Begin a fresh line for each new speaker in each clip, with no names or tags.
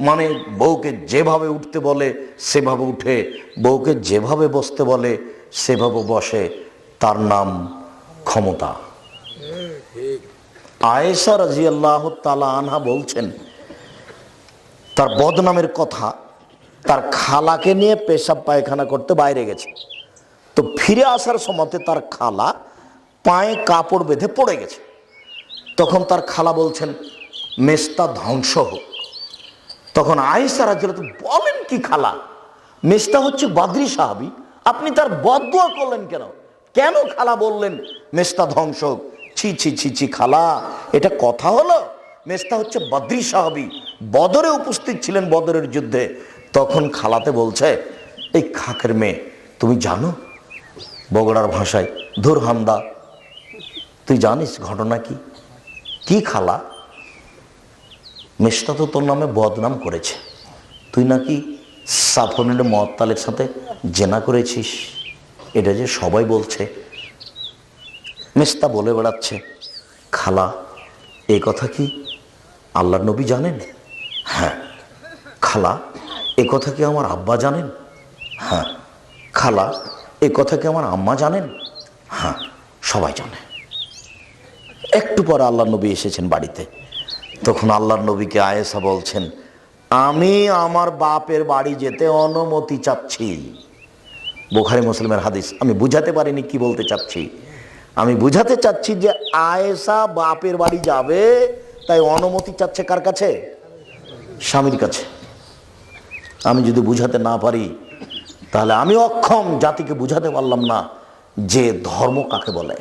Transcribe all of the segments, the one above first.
মানে বউকে যেভাবে উঠতে বলে, সেভাবে উঠে, বউকে যেভাবে বসতে বলে, সেভাবে বসে, তার নাম ক্ষমতা। আয়েশা রাজি আল্লাহ তালা আনহা বলছেন, তার বদনামের কথা, তার খালাকে নিয়ে পেশাব পায়খানা করতে বাইরে গেছে। তো ফিরে আসার সময়তে তার খালা পায়ে কাপড় বেঁধে পড়ে গেছে। তখন তার খালা বলছেন মেস্তা ধ্বংস হোক। তখন আয়েশা রাজিয়াল বলেন, কি খালা? মেস্তা হচ্ছে বাদরি সাহাবি। আপনি তার বদুয়া করলেন কেন? কেন খালা বললেন মেস্তা ধ্বংস? ছি ছি ছি ছি, খালা, এটা কথা হলো? মেস্তা হচ্ছে বদ্রি সাহাবি। বদরে উপস্থিত ছিলেন বদরের যুদ্ধে। তখন খালাতে বলছে, এই খাকের মেয়ে, তুমি জানো? বগড়ার ভাষায় ধুর হামদা তুই জানিস ঘটনা কি? কি খালা? মেশটা তো তোর নামে বদনাম করেছে। তুই নাকি সাফনের মহত্তালের সাথে জেনা করেছিস? এটা যে সবাই বলছে। মেস্তা বলে বেড়াচ্ছে। খালা, এ কথা কি আল্লাহ নবী জানেন? হ্যাঁ। খালা, এ কথা কি আমার আব্বা জানেন? হ্যাঁ। খালা, এ কথা কি আমার আম্মা জানেন? হ্যাঁ সবাই জানে। একটু পরে আল্লাহ নবী এসেছেন বাড়িতে। তখন আল্লাহর নবীকে আয়েসা বলছেন, আমি আমার বাপের বাড়ি যেতে অনুমতি চাচ্ছি। বোখারি মুসলিমের হাদিস, আমি বুঝাতে পারিনি কি বলতে চাচ্ছি। আমি বুঝাতে চাচ্ছি যে আয়েসা বাপের বাড়ি যাবে, তাই অনুমতি চাচ্ছে কার কাছে? স্বামীর কাছে। আমি যদি বুঝাতে না পারি, তাহলে আমি অক্ষম জাতিকে বুঝাতে পারলাম না যে ধর্ম কাকে বলে।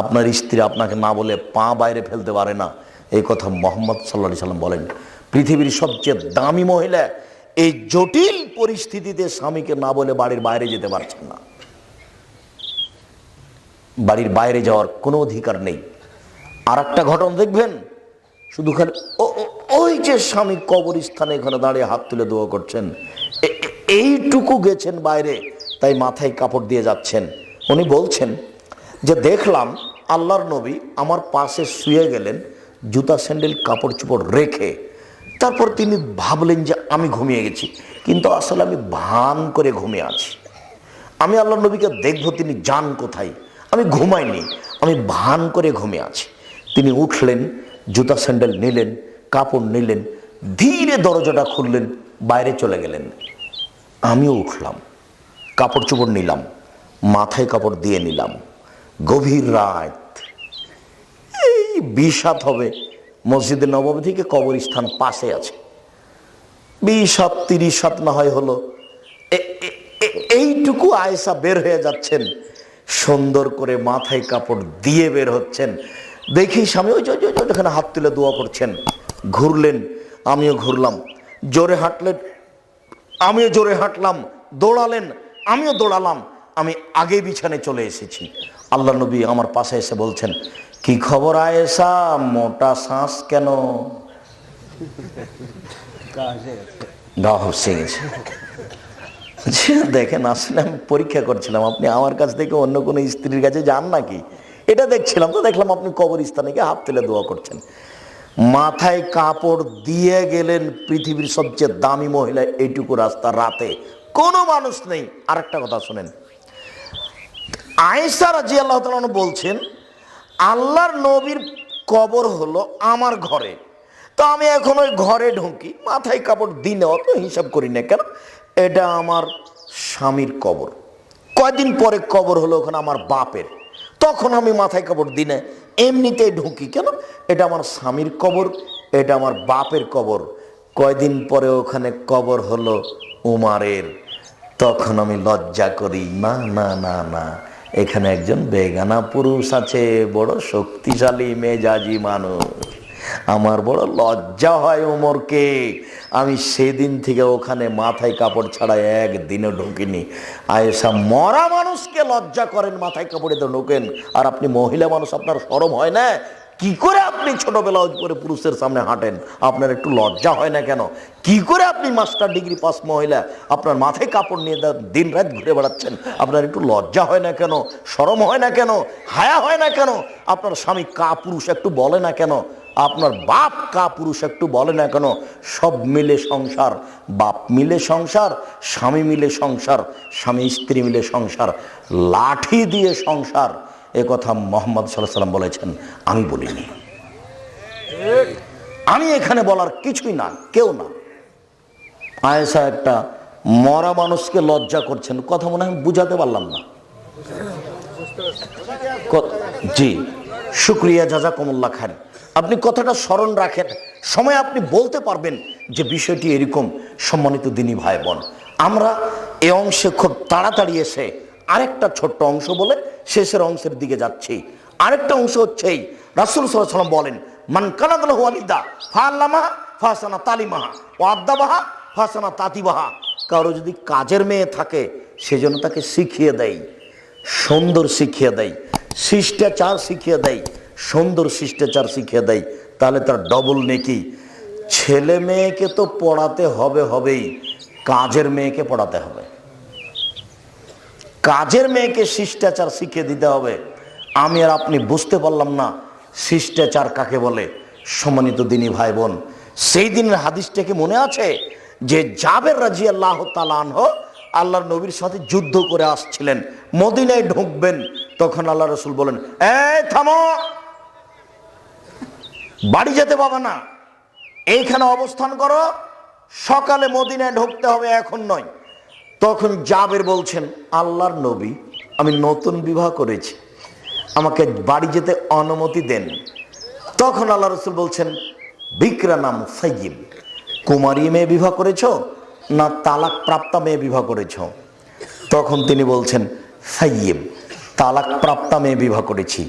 আপনার স্ত্রী আপনাকে না বলে পা বাইরে ফেলতে পারে না। এই কথা মোহাম্মদ সাল্লা সাল্লাম বলেন, পৃথিবীর সবচেয়ে দামি মহিলা এই জটিল পরিস্থিতিতে স্বামীকে না বলে বাড়ির বাইরে যেতে পারছেন না। বাড়ির বাইরে যাওয়ার কোনো অধিকার নেই। আর একটা ঘটনা দেখবেন, শুধু খালি ওই যে স্বামী কবরস্থানে এখানে দাঁড়িয়ে হাত তুলে দোয়া করছেন এইটুকু গেছেন বাইরে, তাই মাথায় কাপড় দিয়ে যাচ্ছেন। উনি বলছেন যে, দেখলাম আল্লাহর নবী আমার পাশে শুয়ে গেলেন জুতা স্যান্ডেল, কাপড় চোপড় রেখে তারপর তিনি ভাবলেন যে আমি ঘুমিয়ে গেছি। কিন্তু আসলে আমি ভান করে ঘুমিয়ে আছি। আমি আল্লাহ নবীকে দেখব তিনি যান কোথায়। আমি ঘুমাইনি, আমি ভান করে ঘুমিয়ে আছি। তিনি উঠলেন, জুতা স্যান্ডেল নিলেন, কাপড় নিলেন, ধীরে দরজাটা খুললেন, বাইরে চলে গেলেন। আমিও উঠলাম, কাপড় চোপড় নিলাম, মাথায় কাপড় দিয়ে নিলাম। গভীর রাত হাত হবে। মসজিদে নবমী থেকে কবরস্থান পাশে আছে। বিশ হাত তিরিশ হাত না হয় হলো। এইটুকু আয়সা বের হয়ে যাচ্ছেন। সুন্দর করে মাথায় কাপড় দিয়ে বের হচ্ছেন। দেখি স্বামী, ওই ওখানে হাত তুলে দোয়া করছেন। ঘুরলেন, আমিও ঘুরলাম। জোরে হাঁটলেন, আমিও জোরে হাঁটলাম। দৌড়ালেন, আমিও দৌড়ালাম। আমি আগে বিছানে চলে এসেছি। আল্লাহ নবী আমার পাশে এসে বলছেন কি খবর আয়েশা? মোটা শ্বাস কেন? দেখেন, আসলে আমি পরীক্ষা করছিলাম। আপনি আমার কাছ থেকে অন্য কোনো স্ত্রীর কাছে যান নাকি? এটা দেখছিলাম, তো দেখলাম আপনি কবরস্থানে গিয়ে হাত তুলে দোয়া করছেন। মাথায় কাপড় দিয়ে গেলেন পৃথিবীর সবচেয়ে দামি মহিলা এইটুকু রাস্তা রাতে। কোনো মানুষ নেই। আরেকটা কথা শোনেন। আয়েশা রাজি আল্লাহ বলছেন আল্লাহর নবীর কবর হলো আমার ঘরে। তো আমি এখন ওই ঘরে ঢুকি, মাথায় কাপড় দিনে অত হিসাব করি না কেন? এটা আমার স্বামীর কবর। কয়দিন পরে কবর হলো ওখানে আমার বাপের। তখন আমি মাথায় কাপড় দিনে এমনিতেই ঢুকি কেন? এটা আমার স্বামীর কবর, এটা আমার বাপের কবর। কয়দিন পরে ওখানে কবর হলো উমারের। তখন আমি লজ্জা করি, না না না না। এখানে একজন বেগানা পুরুষ আছে, বড় শক্তিশালী মেজাজি মানুষ। আমার বড় লজ্জা হয় ওমরকে। আমি সেদিন থেকে ওখানে মাথায় কাপড় ছাড়া একদিনও ঢুকিনি। আয়েসা মরা মানুষকে লজ্জা করেন, মাথায় কাপড়ে তো ঢোকেন। আর আপনি মহিলা মানুষ, আপনার সরম হয় না? কি করে আপনি ছোট ব্লাউজ পরে পুরুষের সামনে হাঁটেন? আপনার একটু লজ্জা হয় না কেন? কি করে আপনি মাস্টার ডিগ্রি পাস মহিলা, আপনার মাথায় কাপড় নিয়ে দিন রাত ঘুরে বেড়াচ্ছেন? আপনার একটু লজ্জা হয় না কেন? সরম হয় না কেন? হায়া হয় না কেন? আপনার স্বামী কা পুরুষ একটু বলে না কেন? আপনার বাপ কা পুরুষ একটু বলে না কেন? সব মিলে সংসার। বাপ মিলে সংসার, স্বামী মিলে সংসার, স্বামী স্ত্রী মিলে সংসার। লাঠি দিয়ে সংসার। এ কথা মোহাম্মদ সাল্লাম বলেছেন, আমি বলিনি। আমি এখানে বলার কিছুই না, কেউ না। আয়েশা একটা মরা মানুষকে লজ্জা করছেন, কথা মনে হয় বুঝাতে পারলাম না। জি, শুক্রিয়া জাজা কমল্লা খান আপনি কথাটা স্মরণ রাখেন, সময় আপনি বলতে পারবেন যে বিষয়টি এরকম সম্মানিত দিনী ভাই বোন আমরা এ অংশে খুব তাড়াতাড়ি এসে আরেকটা ছোট্ট অংশ বলে শেষের অংশের দিকে যাচ্ছি। আরেকটা অংশ হচ্ছে এই। রাসুল সাল্লাম বলেন, মান কানাদল হুয়ালিদা ফাল্লামাহা ফাসানা তালিমাহা ও আদাবাহা ফাসানা তাতিবাহা। কারও যদি কাজের মেয়ে থাকে সেজন্য তাকে শিখিয়ে দেয়, সুন্দর শিখিয়ে দেয়, শিষ্টাচার শিখিয়ে দেয়, সুন্দর শিষ্টাচার শিখিয়ে দেয়, তাহলে তার ডবল নেকি। ছেলে মেয়েকে তো পড়াতে হবে হবেই, কাজের মেয়েকে পড়াতে হবে। কাজের মেয়েকে শিষ্টাচার শিখিয়ে দিতে হবে। আমি আর আপনি বুঝতে পারলাম না শিষ্টাচার কাকে বলে। সম্মানিত দিনী ভাই বোন সেই দিনের হাদিসটাকে মনে আছে? যে জাবের রাজি আল্লাহ তালানহ আল্লাহর নবীর সাথে যুদ্ধ করে আসছিলেন, মদিনায় ঢুকবেন, তখন আল্লাহ রসুল বলেন এ থামো! বাড়ি যেতে পাবে না। এইখানে অবস্থান করো, সকালে মদিনায় ঢুকতে হবে এখন নয়। তখন জাবের বলছেন, আল্লাহর নবী, আমি নতুন বিবাহ করেছি। আমাকে বাড়ি যেতে অনুমতি দেন। তখন আল্লাহ রসুল বলছেন, বিক্রা নাম সাইয়িব কুমারী মেয়ে বিবাহ করেছ না তালাক প্রাপ্তা মেয়ে বিবাহ করেছ? তখন তিনি বলছেন সাইয়িব তালাক প্রাপ্তা মেয়ে বিবাহ করেছি।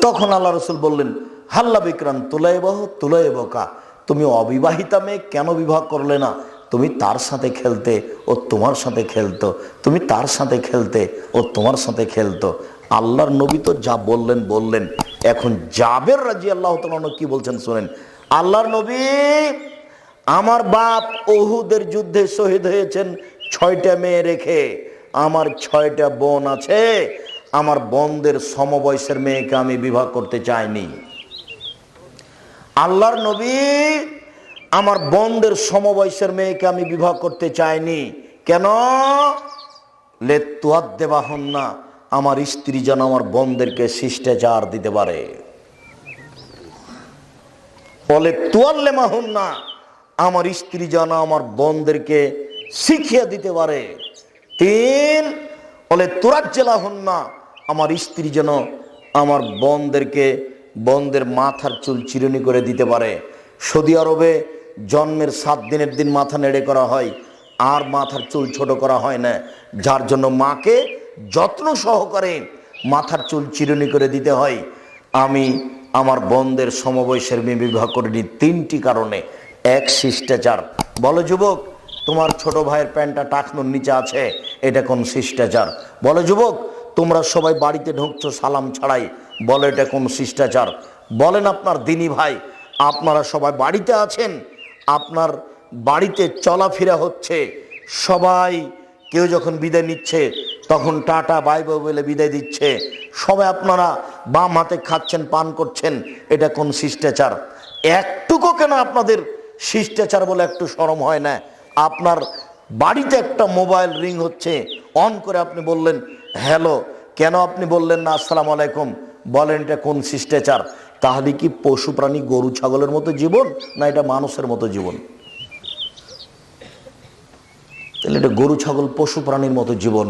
তখন আল্লাহ রসুল বললেন, হাল্লা বিক্রান তুলাই বহ তুলাই বকা তুমি অবিবাহিতা মেয়ে কেন বিবাহ করলে না? তুমি তার সাথে খেলতে ও তোমার সাথে খেলতো। তুমি তার সাথে খেলতে ও তোমার সাথে খেলতো। আল্লাহর নবী তো যা বললেন বললেন। এখন জাবের রাজি আল্লাহ তালন কি বলছেন শোনেন। আল্লাহর নবী আমার বাপ ওহুদের যুদ্ধে শহীদ হয়েছেন ছয়টা মেয়ে রেখে। আমার ছয়টা বোন আছে। আমার বোনদের সমবয়সের মেয়েকে আমি বিবাহ করতে চাইনি। আল্লাহর নবী আমার বোনদের সমবয়সের মেয়েকে আমি বিবাহ করতে চাইনি। কেন? লে তুয়াদ দেওয়া হন না আমার স্ত্রী যেন আমার বোনদেরকে শিষ্টাচার দিতে পারে। বলে তুয়াল্লে মাহুন না আমার স্ত্রী যেন আমার বোনদেরকে শিখিয়ে দিতে পারে। তিন বলে তোরাজ্জেলা হন না আমার স্ত্রী যেন আমার বোনদেরকে বোনদের মাথার চুল চিরুনি করে দিতে পারে। সৌদি আরবে জন্মের সাত দিনের দিন মাথা নেড়ে করা হয়, আর মাথার চুল ছোট করা হয় না। যার জন্য মাকে যত্ন সহকারে মাথার চুল চিরুনি করে দিতে হয়। আমি আমার বোনদের সমবয়সের মেয়ে বিবাহ করিনি তিনটি কারণে। এক, শিষ্টাচার। বলো যুবক, তোমার ছোট ভাইয়ের প্যান্টটা টাকনোর নিচে আছে, এটা কোন শিষ্টাচার? বলো যুবক, তোমরা সবাই বাড়িতে ঢুকছো সালাম ছাড়াই, বলো এটা কোন শিষ্টাচার? বলেন আপনার দিনী ভাই, আপনারা সবাই বাড়িতে আছেন? আপনার বাড়িতে চলাফেরা হচ্ছে, সবাই কেউ যখন বিদায় নিচ্ছে, তখন টাটা, বাই বাই বলে বিদায় দিচ্ছে। সবাই আপনারা বাম হাতে খাচ্ছেন, পান করছেন, এটা কোন শিষ্টাচার? একটুকু কেন আপনাদের শিষ্টাচার বলে একটু সরম হয় না? আপনার বাড়িতে একটা মোবাইল রিং হচ্ছে, অন করে আপনি বললেন, হ্যালো, কেন আপনি বললেন না, আসসালামু আলাইকুম? বলেন এটা কোন শিষ্টাচার? তাহলে কি পশু প্রাণী গরু ছাগলের মতো জীবন না এটা মানুষের মতো জীবন? তাহলে এটা গরু ছাগল পশু প্রাণীর মতো জীবন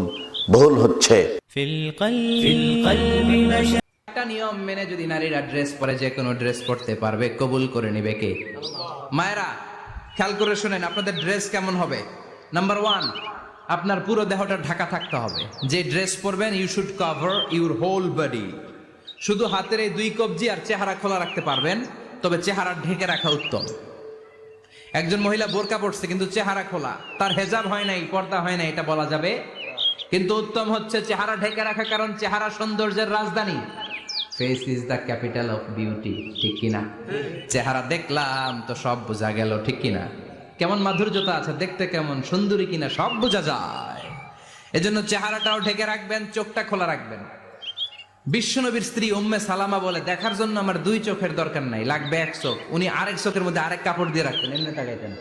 ভুল হচ্ছে।
একটা নিয়ম মেনে যদি ড্রেস পরে যে কোনো ড্রেস পরতে পারবে কবুল করে নেবে কে? মায়েরা খেয়াল করে আপনাদের ড্রেস কেমন হবে? নাম্বার ওয়ান আপনার পুরো দেহটা ঢাকা থাকতে হবে। যে ড্রেস পরবেন you should cover your whole body শুধু হাতের এই দুই কবজি আর চেহারা খোলা রাখতে পারবেন, তবে চেহারা ঢেকে রাখা উত্তম। একজন মহিলা বোরকা পড়ছে কিন্তু চেহারা খোলা। তার হেজাব হয় নাই, পর্দা হয় নাই, এটা বলা যাবে। কিন্তু উত্তম হচ্ছে চেহারা ঢেকে রাখা, কারণ চেহারা সৌন্দর্যের রাজধানী। Face is the capital of beauty ঠিক কিনা চেহারা দেখলাম তো সব বোঝা গেল, ঠিক কিনা কেমন মাধুর্যতা আছে, দেখতে কেমন সুন্দরী কিনা সব বোঝা যায়। এজন্য চেহারাটাও ঢেকে রাখবেন, চোখটা খোলা রাখবেন। বিশ্বনবীর স্ত্রী উম্মে সালামা বলে, দেখার জন্য আমার দুই চোখের দরকার নাই, লাগবে এক চোখ। উনি আরেক চোখের মধ্যে আরেক কাপড় দিয়ে রাখতেন, এমনি তাকাইতেন।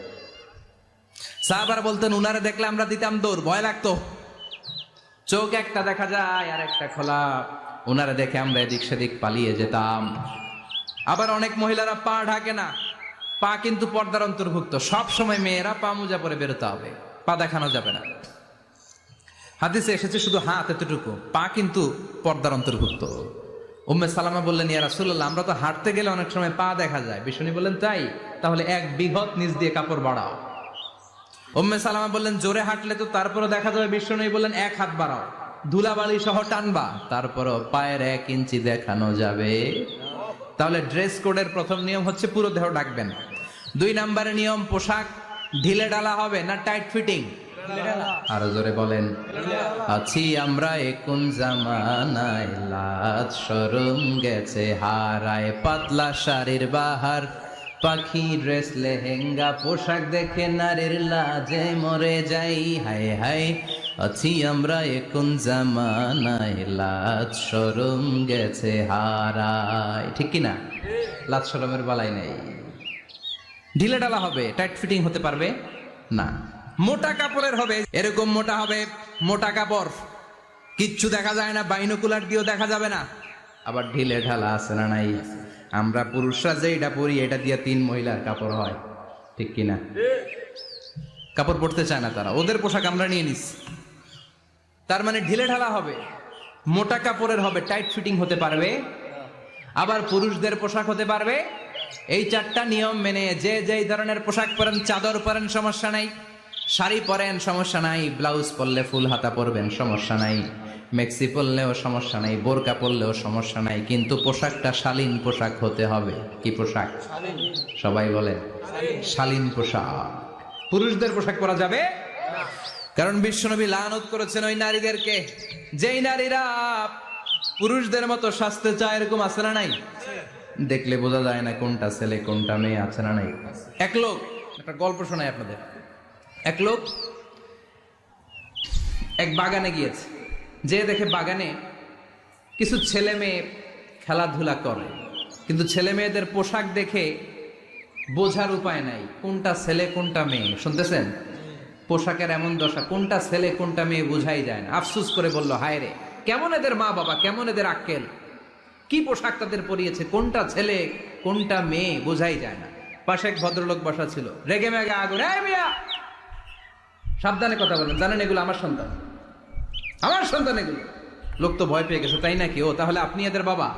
সাহাবার বলতেন, উনারে দেখলে আমরা দিতাম দৌড়, ভয় লাগতো। চোখ একটা দেখা যায়, আর একটা খোলা। উনারে দেখে আমরা এদিক সেদিক পালিয়ে যেতাম। আবার অনেক মহিলারা পা ঢাকে না, পা কিন্তু পর্দার অন্তর্ভুক্ত। সব সময় মেয়েরা পা মোজা পরে বেরোতে হবে, পা দেখানো যাবে না। হাদিসে এসেছে শুধু হাত এতটুকু, পা কিন্তু পর্দার অন্তর্ভুক্ত। উম্মে সালামা বললেন, ইয়া রাসূলুল্লাহ, আমরা তো হাঁটতে গেলে অনেক সময় পা দেখা যায়। বিষ্ণু বললেন, তাই? তাহলে এক বিঘত নিচ দিয়ে কাপড় বাড়াও। উম্মে সালামা বললেন, জোরে হাঁটলে তো তারপরও দেখা যাবে। বিষ্ণু বললেন, এক হাত বাড়াও। ধুলাবালি সহ টানবা, তারপরও পায়ের এক ইঞ্চি দেখানো যাবে। তাহলে ড্রেস কোডের প্রথম নিয়ম হচ্ছে পুরো দেহ ডাকবেন দুই নম্বরের নিয়ম, পোশাক ঢিলে ডালা হবে না টাইট ফিটিং? আরও জোরে বলেন। আছি আমরা এখন জামানায় লাজ শরম গেছে হারায় পাতলা শাড়ির বাহার। পাখি ড্রেস, লেহেঙ্গা, পোশাক দেখে নারীর লাজে মরে যাই, হায় হায়। আছি আমরা এখন জামানায় লাজ শরম গেছে হারায়। ঠিক কি না লাজ শরমের বালাই নেই। ঢিলে ডালা হবে, টাইট ফিটিং হতে পারবে? না। মোটা কাপড়ের হবে, এরকম মোটা হবে, মোটা কাপড়। কিচ্ছু দেখা যায় না, বাইনোকুলার দিয়েও দেখা যাবে না। আবার ঢিলে ঢালা আছে না নাই? আমরা পুরুষরা যে এটা পরি, এটা দিয়ে তিন মহিলার কাপড় হয়। ঠিক কিনা? কাপড় পরতে চায় না তারা। ওদের পোশাক আমরা নিয়ে নিস তার মানে ঢিলে ঢালা হবে, মোটা কাপড়ের হবে, টাইট ফিটিং হতে পারবে। আবার পুরুষদের পোশাক হতে পারবে। এই চারটা নিয়ম মেনে যে যেই ধরনের পোশাক পরেন, চাদর পরেন, সমস্যা নাই। শাড়ি পরেন সমস্যা নাই। ব্লাউজ পরলে ফুল হাতা পরবেন সমস্যা নাই। মেক্সি পরলেও সমস্যা নাই বোরকা পরলেও সমস্যা নাই কিন্তু পোশাকটা শালীন পোশাক হতে হবে। কি পোশাক? সবাই বলেন শালীন। পোশাক। পুরুষদের পোশাক পরা যাবে? কারণ বিশ্বনবী লানত করেছেন ওই নারীদেরকে। যেই নারীরা পুরুষদের মতো স্বাস্থ্য চায় এরকম আছে না নাই? দেখলে বোঝা যায় না কোনটা ছেলে কোনটা মেয়ে আছে না নাই? এক লোক একটা গল্প শোনায় আপনাদের। এক লোক এক বাগানে গিয়েছে। যে দেখে বাগানে কিছু ছেলে মেয়ে খেলাধুলা করে। কিন্তু ছেলে মেয়েদের পোশাক দেখে বোঝার উপায় নাই, কোনটা ছেলে, কোনটা মেয়ে। শুনতেছেন? পোশাকের এমন দশা, কোনটা ছেলে, কোনটা মেয়ে বোঝাই যায় না। আফসুস করে বলল, হায় রে, কেমন এদের মা বাবা, কেমন এদের আক্কেল? কি পোশাক তাদের পরিয়েছে, কোনটা ছেলে, কোনটা মেয়ে বোঝাই যায় না। পাশে এক ভদ্রলোক বসা ছিল। রেগে মেগে আগুন সাবধানে কথা বলেন, জানেন এগুলো আমার সন্তান। আমার সন্তান এগুলো। লোক তো ভয় পেয়ে গেছে, তাই নাকি? ও, তাহলে আপনি এদের বাবা?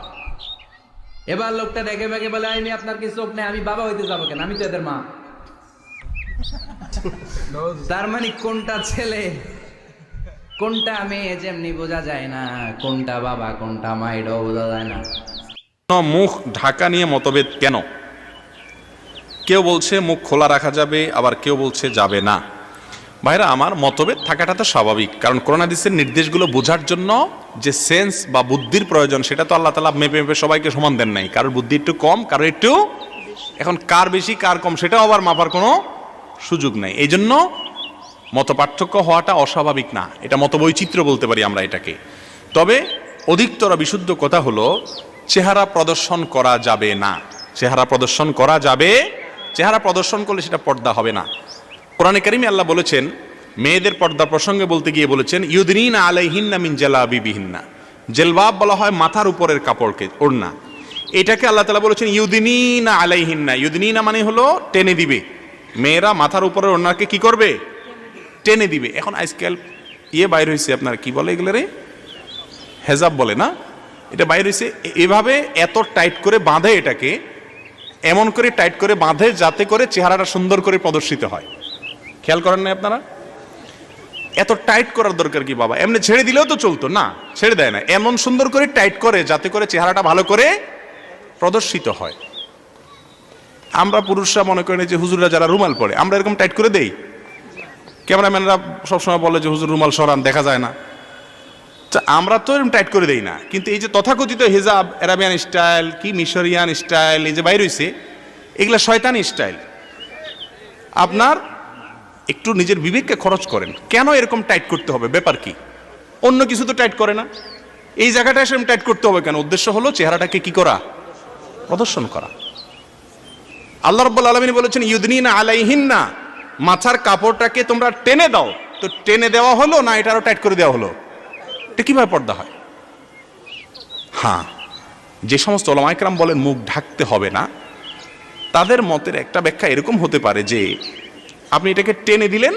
এবার লোকটা রেগে মেগে বলে আমি আপনার কি চোখ নেই? আমি বাবা হইতে যাব কেন? আমি তো এদের মা। তার মানে কোনটা ছেলে, কোনটা মেয়ে যেমনি বোঝা যায় না, কোনটা বাবা, কোনটা মা, এটাও বোঝা যায় না।
মুখ ঢাকা নিয়ে মতভেদ কেন? কেউ বলছে মুখ খোলা রাখা যাবে, আবার কেউ বলছে যাবে না। ভাইরা, আমার মতভেদ থাকাটা তো স্বাভাবিক, কারণ করোনাদিসের নির্দেশগুলো বোঝার জন্য যে সেন্স বা বুদ্ধির প্রয়োজন, সেটা তো আল্লাহ তালা মেপে মেপে সবাইকে সমান দেন নাই। কারোর বুদ্ধি একটু কম কারও একটু এখন কার বেশি, কার কম, সেটাও আবার মাপার কোনো সুযোগ নাই। এই জন্য মত পার্থক্য হওয়াটা অস্বাভাবিক না, এটা মত বৈচিত্র্য বলতে পারি আমরা এটাকে। তবে অধিকতর বিশুদ্ধ কথা হলো, চেহারা প্রদর্শন করা যাবে না। চেহারা প্রদর্শন করা যাবে, চেহারা প্রদর্শন করলে সেটা পর্দা হবে না। কোরআনে কারিমে আল্লাহ বলেছেন, মেয়েদের পর্দা প্রসঙ্গে বলতে গিয়ে বলেছেন ইউদিন আলাইহিন্না মিন জেলাবিবিহিন্না। জেলবাব বলা হয় মাথার উপরের কাপড়কে, ওড়না। এটাকে আল্লাহ তালা বলেছেন ইউদিনা আলাইহিন্না। ইউদিনা মানে হলো টেনে দিবে। মেয়েরা মাথার উপরের ওড়নাকে কি করবে? টেনে দিবে। এখন আজকাল ইয়ে বাইর হয়েছে আপনার কি বলে এগুলো রে? হেজাব বলে না? এটা বাইর হয়েছে এভাবে এত টাইট করে বাঁধে এটাকে, এমন করে টাইট করে বাঁধে যাতে করে চেহারাটা সুন্দর করে প্রদর্শিত হয়। খেয়াল করেন না আপনারা? এত টাইট করার দরকার কি বাবা? এমনি ছেড়ে দিলেও তো চলতো, না? ছেড়ে দেয় না। এমন সুন্দর করে টাইট করে যাতে করে চেহারাটা ভালো করে প্রদর্শিত হয়। আমরা পুরুষরা মনে করেন যে হুজুররা যারা রুমাল পরে, আমরা এরকম টাইট করে দেই? ক্যামেরাম্যানরা সবসময় বলে যে হুজুর রুমাল সরান, দেখা যায় না। তা আমরা তো এরকম টাইট করে দেই না। কিন্তু এই যে তথাকথিত হিজাব, অ্যারাবিয়ান স্টাইল, কি মিশরিয়ান স্টাইল, এই যে বাইর হইছে, এগুলা শয়তানি স্টাইল। আপনার একটু নিজের বিবেককে খরচ করেন। কেন এরকম টাইট করতে হবে? ব্যাপার কি? অন্য কিছু তো টাইট করে না। এই জায়গাটা এসে টাইট করতে হবে কেন? উদ্দেশ্য হলো চেহারাটাকে কি করা? প্রদর্শন করা। আল্লাহ রব্বুল আলমিন বলেছেন ইউদিন আলাইহিন্না, মাথার কাপড়টাকে তোমরা টেনে দাও। তো টেনে দেওয়া হলো না এটা আরও টাইট করে দেওয়া হলো? এটা কীভাবে পর্দা হয়? হ্যাঁ যে সমস্ত ওলামাইকরাম বলেন, মুখ ঢাকতে হবে না। তাদের মতের একটা ব্যাখ্যা এরকম হতে পারে যে আপনি এটাকে টেনে দিলেন,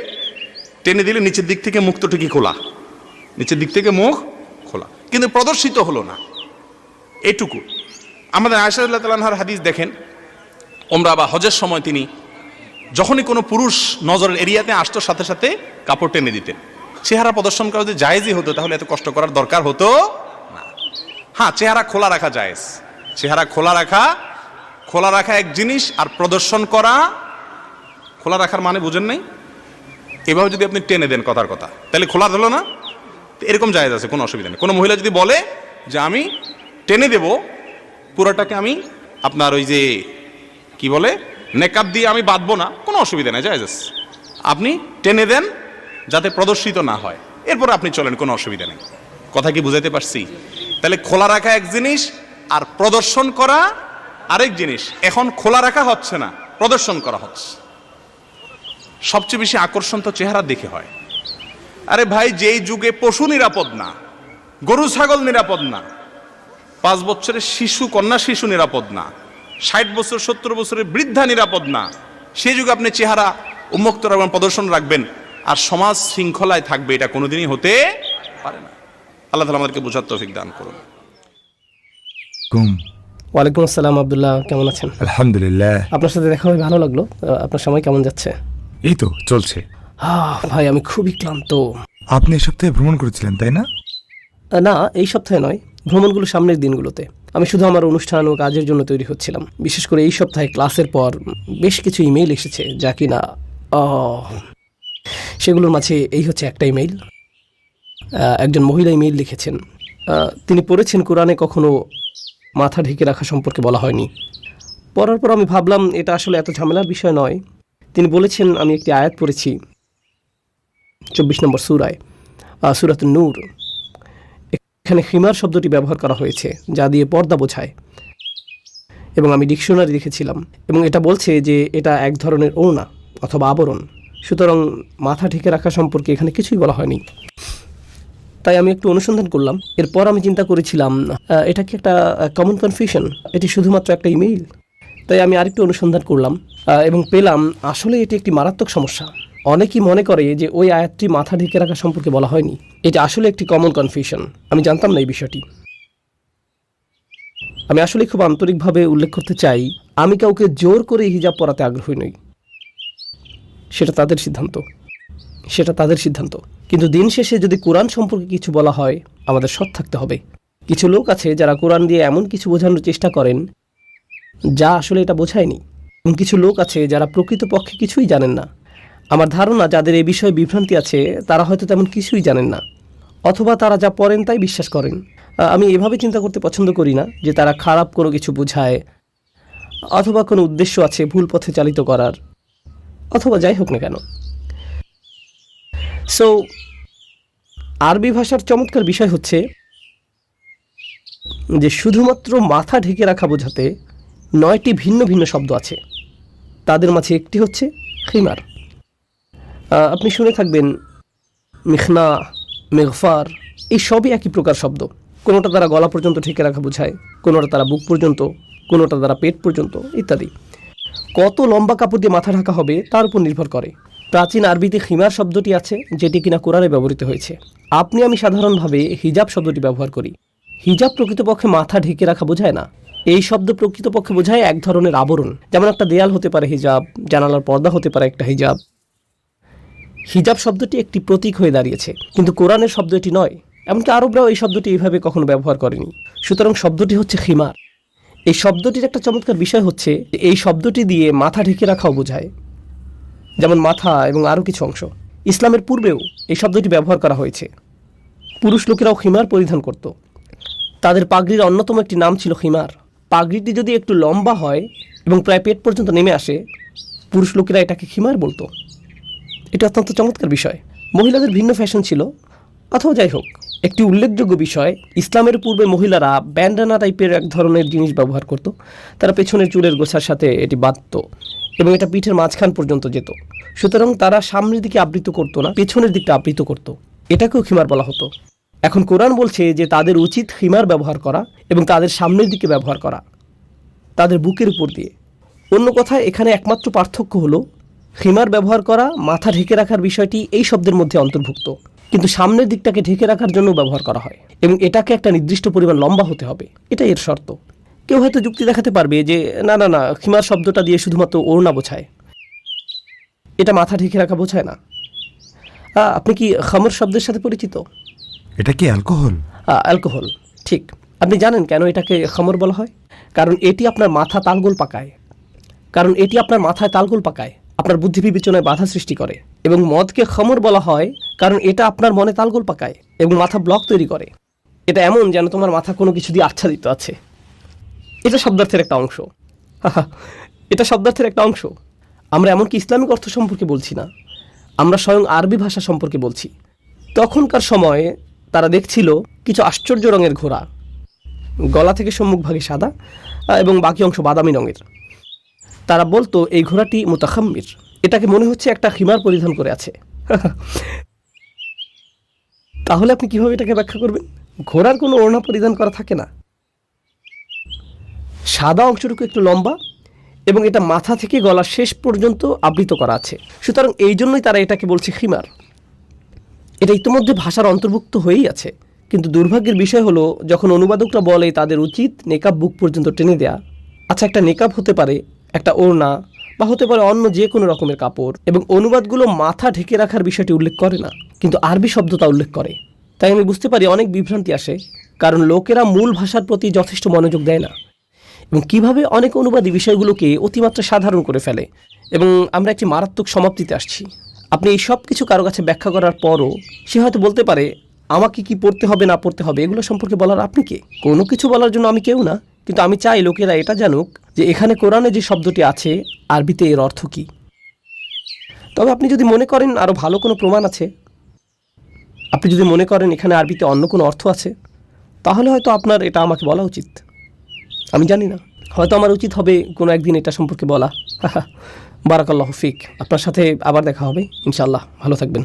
টেনে দিলে নিচের দিক থেকে মুখ তো ঠিকই খোলা? নিচের দিক থেকে মুখ খোলা। কিন্তু প্রদর্শিত হলো না। এটুকু। আমাদের আয়সাদুল্লাহ তালানহার হাদিস দেখেন ওমরা বা হজের সময় তিনি যখনই কোনো পুরুষ নজরের এরিয়াতে আসতো, সাথে সাথে কাপড় টেনে দিতেন। চেহারা প্রদর্শন করা যদি জায়েজই হতো, তাহলে এত কষ্ট করার দরকার হতো না। হ্যাঁ চেহারা খোলা রাখা জায়েজ। চেহারা খোলা রাখা খোলা রাখা এক জিনিস আর প্রদর্শন করা খোলা রাখার মানে বুঝেন নাই? এভাবে যদি আপনি টেনে দেন কথার কথা, তাহলে খোলা হলো না? এরকম জায়গা আছে, কোনো অসুবিধা নেই। কোনো মহিলা যদি বলে যে আমি টেনে দেব, পুরোটাকে আমি আপনার ওই যে কি বলে, নেকাব দিয়ে আমি বাঁধবো না, কোনো অসুবিধা নেই, জায়েজ আছে। আপনি টেনে দেন যাতে প্রদর্শিত না হয়। এরপর আপনি চলেন, কোনো অসুবিধা নেই। কথা কি বুঝাইতে পারছি? তাহলে খোলা রাখা এক জিনিস আর প্রদর্শন করা আরেক জিনিস। এখন খোলা রাখা হচ্ছে না, প্রদর্শন করা হচ্ছে। সবচেয়ে বেশি আকর্ষণ তো চেহারা দেখে হয়। আরে ভাই যেই যুগে পশু নিরাপদ না গরু ছাগল নিরাপদ না পাঁচ বছরের শিশু কন্যা শিশু নিরাপদ না ষাট বছর সত্তর বছরের বৃদ্ধা নিরাপদ না সেই যুগে আপনি চেহারা উন্মুক্ত রাখবেন প্রদর্শন রাখবেন আর সমাজ শৃঙ্খলায় থাকবে এটা কোনোদিনই হতে পারে না। আল্লাহ তালা আমাদেরকে বোঝার তৌফিক দান করুন।
ওয়ালাইকুম আসসালাম আবদুল্লাহ কেমন আছেন?
আলহামদুলিল্লাহ।
আপনার সাথে দেখা হয়ে ভালো লাগল। আপনার সময় কেমন যাচ্ছে?
এই তো চলছে।
আহ, ভাই আমি খুবই ক্লান্ত।
আপনি এই সপ্তাহে ভ্রমণ করেছিলেন তাই না?
না এই সপ্তাহে নয়। ভ্রমণগুলো সামনের দিনগুলোতে। আমি শুধু আমার অনুষ্ঠান ও কাজের জন্য তৈরি হচ্ছিলাম। বিশেষ করে এই সপ্তাহে ক্লাসের পর বেশ কিছু ইমেইল এসেছে যা কিনা আহ, সেগুলোর মাঝে এই হচ্ছে একটা ইমেইল। আহ, একজন মহিলা ইমেইল লিখেছেন। আহ, তিনি পড়েছেন কোরআনে কখনো মাথা ঢেকে রাখা সম্পর্কে বলা হয়নি। পড়ার পর আমি ভাবলাম এটা আসলে এত ঝামেলার বিষয় নয়। তিনি বলেছেন, আমি একটি আয়াত পড়েছি, চব্বিশ নম্বর সুরায় সুরাত নূর। এখানে খিমার শব্দটি ব্যবহার করা হয়েছে, যা দিয়ে পর্দা বোঝায়। এবং আমি ডিকশনারি দেখেছিলাম, এবং এটা বলছে যে এটা এক ধরনের ওড়না অথবা আবরণ। সুতরাং মাথা ঢেকে রাখা সম্পর্কে এখানে কিছুই বলা হয়নি। তাই আমি একটু অনুসন্ধান করলাম। এরপর আমি চিন্তা করেছিলাম এটা কি একটা কমন কনফিউশন এটি শুধুমাত্র একটা ইমেইল তাই আমি আরেকটু অনুসন্ধান করলাম এবং পেলাম আসলে এটি একটি মারাত্মক সমস্যা। অনেকেই মনে করে যে ওই আয়াতটি মাথা ঢেকে রাখা সম্পর্কে বলা হয়নি। এটা আসলে একটি কমন কনফিউশন আমি জানতাম না এই বিষয়টি। আমি আসলে খুব আন্তরিকভাবে উল্লেখ করতে চাই, আমি কাউকে জোর করে হিজাব পরাতে আগ্রহী নই। সেটা তাদের সিদ্ধান্ত। সেটা তাদের সিদ্ধান্ত। কিন্তু দিন শেষে যদি কোরআন সম্পর্কে কিছু বলা হয়, আমাদের সৎ থাকতে হবে। কিছু লোক আছে যারা কোরআন দিয়ে এমন কিছু বোঝানোর চেষ্টা করেন যা আসলে এটা বোঝায়নি। এবং কিছু লোক আছে যারা প্রকৃতপক্ষে কিছুই জানেন না। আমার ধারণা, যাদের এই বিষয়ে বিভ্রান্তি আছে, তারা হয়তো তেমন কিছুই জানেন না। অথবা তারা যা পড়েন তাই বিশ্বাস করেন। আমি এভাবে চিন্তা করতে পছন্দ করি না যে তারা খারাপ কোনো কিছু বোঝায় অথবা কোনো উদ্দেশ্য আছে ভুল পথে চালিত করার। অথবা যাই হোক না কেন। সো আরবি ভাষার চমৎকার বিষয় হচ্ছে যে শুধুমাত্র মাথা ঢেকে রাখা বোঝাতে নয়টি ভিন্ন ভিন্ন শব্দ আছে। তাদের মাঝে একটি হচ্ছে খিমার। আপনি শুনে থাকবেন, মিখনা মেঘফার এই সবই একই প্রকার শব্দ। কোনোটা তারা গলা পর্যন্ত ঢেকে রাখা বোঝায়, কোনোটা তারা বুক পর্যন্ত, কোনোটা তারা পেট পর্যন্ত, ইত্যাদি। কত লম্বা কাপড় দিয়ে মাথা ঢাকা হবে, তার উপর নির্ভর করে। প্রাচীন আরবিতে খিমার শব্দটি আছে, যেটি কিনা কোরআনে ব্যবহৃত হয়েছে। আপনি আমি সাধারণভাবে হিজাব শব্দটি ব্যবহার করি। হিজাব প্রকৃতপক্ষে মাথা ঢেকে রাখা বোঝায় না। এই শব্দ প্রকৃতপক্ষে বোঝায় এক ধরনের আবরণ। যেমন একটা দেয়াল হতে পারে হিজাব, জানালার পর্দা হতে পারে একটা হিজাব। হিজাব শব্দটি একটি প্রতীক হয়ে দাঁড়িয়েছে, কিন্তু কোরআনের শব্দ এটি নয়, এমনকি আরবরাও এই শব্দটি এইভাবে কখনো ব্যবহার করেনি। সুতরাং শব্দটি হচ্ছে খিমার। এই শব্দটির একটা চমৎকার বিষয় হচ্ছে এই শব্দটি দিয়ে মাথা ঢেকে রাখাও বোঝায়, যেমন মাথা এবং আরও কিছু অংশ। ইসলামের পূর্বেও এই শব্দটি ব্যবহার করা হয়েছে। পুরুষ লোকেরাও খিমার পরিধান করত। তাদের পাগড়ির অন্যতম একটি নাম ছিল খিমার। পাগড়িটি যদি একটু লম্বা হয় এবং প্রায় পেট পর্যন্ত নেমে আসে, পুরুষ লোকেরা এটাকে খিমার বলতো। এটা অত্যন্ত চমৎকার বিষয়। মহিলাদের ভিন্ন ফ্যাশন ছিল। অথবা যাই হোক, একটি উল্লেখযোগ্য বিষয়, ইসলামের পূর্বে মহিলারা ব্যান্ডানা টাইপের এক ধরনের জিনিস ব্যবহার করত। তারা পেছনের চুলের গোছার সাথে এটি বাঁধত এবং এটা পিঠের মাঝখান পর্যন্ত যেত। সুতরাং তারা সামনের দিকে আবৃত করতো না, পেছনের দিকটা আবৃত করত। এটাকেও খিমার বলা হতো। এখন কোরআন বলছে যে তাদের উচিত খিমার ব্যবহার করা এবং তাদের সামনের দিকে ব্যবহার করা, তাদের বুকের উপর দিয়ে। অন্য কথায়, এখানে একমাত্র পার্থক্য হলো খিমার ব্যবহার করা, মাথা ঢেকে রাখার বিষয়টি এই শব্দের মধ্যে অন্তর্ভুক্ত। কিন্তু সামনের দিকটাকে ঢেকে রাখার জন্য ব্যবহার করা হয় এবং এটাকে একটা নির্দিষ্ট পরিমাণ লম্বা হতে হবে। এটা এর শর্ত। কেউ হয়তো যুক্তি দেখাতে পারবে যে, না না না, খিমার শব্দটা দিয়ে শুধুমাত্র ওড়না বোঝায়। এটা মাথা ঢেকে রাখা বোঝায় না। আপনি কি খামর শব্দের সাথে পরিচিত?
এটা কি অ্যালকোহল?
অ্যালকোহল, ঠিক। আপনি জানেন কেন এটাকে খামর বলা হয়? কারণ এটি আপনার মাথা তালগোল পাকায়। কারণ এটি আপনার মাথায় তালগোল পাকায়, আপনার বুদ্ধি বিবেচনায় বাধা সৃষ্টি করে। এবং মদকে খমর বলা হয় কারণ এটা আপনার মনে তালগোল পাকায় এবং মাথা ব্লক তৈরি করে। এটা এমন যেন তোমার মাথা কোনো কিছু দিয়ে আচ্ছাদিত আছে। এটা শব্দার্থের একটা অংশ। এটা শব্দার্থের একটা অংশ। আমরা এমনকি ইসলামিক অর্থ সম্পর্কে বলছি না। আমরা স্বয়ং আরবি ভাষা সম্পর্কে বলছি। তখনকার সময়ে তারা দেখছিল কিছু আশ্চর্য রঙের ঘোড়া। গলা থেকে সম্মুখভাগে সাদা এবং বাকি অংশ বাদামি রঙের। তারা বলতো, এই ঘোড়াটি মোতাখাম্মির। এটাকে মনে হচ্ছে একটা হিমার পরিধান করে আছে। তাহলে আপনি কীভাবে এটাকে ব্যাখ্যা করবেন? ঘোড়ার কোনো ওড়না পরিধান করা থাকে না। সাদা অংশটুকু একটু লম্বা, এবং এটা মাথা থেকে গলার শেষ পর্যন্ত আবৃত করা আছে। সুতরাং এই জন্যই তারা এটাকে বলছে খিমার। এটা ইতিমধ্যে ভাষার অন্তর্ভুক্ত হয়েই আছে। কিন্তু দুর্ভাগ্যের বিষয় হলো, যখন অনুবাদকরা বলে তাদের উচিত নেকাব বুক পর্যন্ত টেনে দেয়া আচ্ছা একটা নেকাব হতে পারে একটা ওড়না বা হতে পারে অন্য যে কোনো রকমের কাপড় এবং অনুবাদগুলো মাথা ঢেকে রাখার বিষয়টি উল্লেখ করে না, কিন্তু আরবি শব্দ তা উল্লেখ করে। তাই আমি বুঝতে পারি অনেক বিভ্রান্তি আসে, কারণ লোকেরা মূল ভাষার প্রতি যথেষ্ট মনোযোগ দেয় না। এবং কীভাবে অনেক অনুবাদী বিষয়গুলোকে অতিমাত্রা সাধারণ করে ফেলে, এবং আমরা একটি মারাত্মক সমাপ্তিতে আসছি। আপনি এই সব কিছু কারও কাছে ব্যাখ্যা করার পরও সে হয়তো বলতে পারে, আমাকে কি পড়তে হবে, না পড়তে হবে, এগুলো সম্পর্কে বলার আপনি কে? কোনো কিছু বলার জন্য আমি কেউ না, কিন্তু আমি চাই লোকেরা এটা জানুক যে এখানে কোরআনে যে শব্দটি আছে, আরবিতে এর অর্থ কী। তবে আপনি যদি মনে করেন আরও ভালো কোনো প্রমাণ আছে, আপনি যদি মনে করেন এখানে আরবিতে অন্য কোনো অর্থ আছে, তাহলে হয়তো আপনার এটা আমাকে বলা উচিত। আমি জানি না, হয়তো আমার উচিত হবে কোনো একদিন এটা সম্পর্কে বলা। বারাকাল্লাহ ফিক। আপনার সাথে আবার দেখা হবে। ইনশাল্লাহ ভালো থাকবেন।